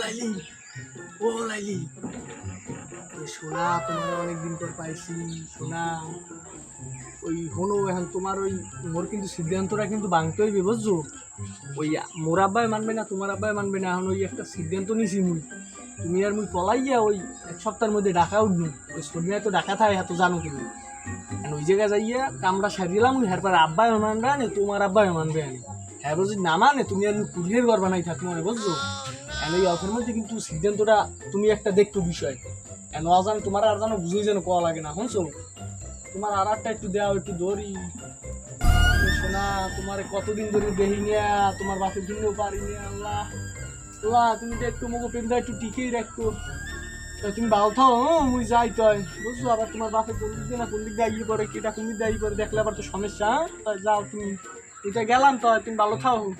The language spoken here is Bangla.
লাইলি ও লাইলি তোমার পাইছি, সোনা। ওই এখন তোমার ওই মোর কিন্তু সিদ্ধান্তটা কিন্তু হইবে বুঝছ? ওই মানবে না, তোমার মানবে না, এখন ওই একটা সিদ্ধান্ত মুই। তুমি আর মুই পলাইয়া ওই এক সপ্তাহের মধ্যে ওই তো থাকে, এত জানো তুমি। ওই জায়গায় যাইয়া কামড়া মানবে না, তোমার মানবে না। হ্যাঁ যদি না মানে তুমি আর ঘর বানাই মানে বুঝছ? এখন এই অফের মধ্যে কিন্তু সিদ্ধান্তটা তুমি একটা দেখতো বিষয়। অজান তোমার আর জানো, বুঝেই যেন লাগে না, শুনছো? তোমার আর একটা একটু দেওয়া, একটু দড়ি শোনা তোমার কতদিন ধরে দেহি নিয়া, তোমার বাপের জন্য পারি নিয়া, আল্লাহ। আল্লাহ, তুমি তো একটু মুখ পেন্দা একটু টিকেই রাখতো তুমি ভালো থাও মুই যাই তয় বুঝছ? আবার তোমার বাপের কোন দিক না কোন দিক দিয়ে করে কেটা কোন দিক দিয়ে করে দেখলে আবার তো সমস্যা হ্যাঁ? যাও তুমি। এটা গেলাম তো, তুমি ভালো থাও।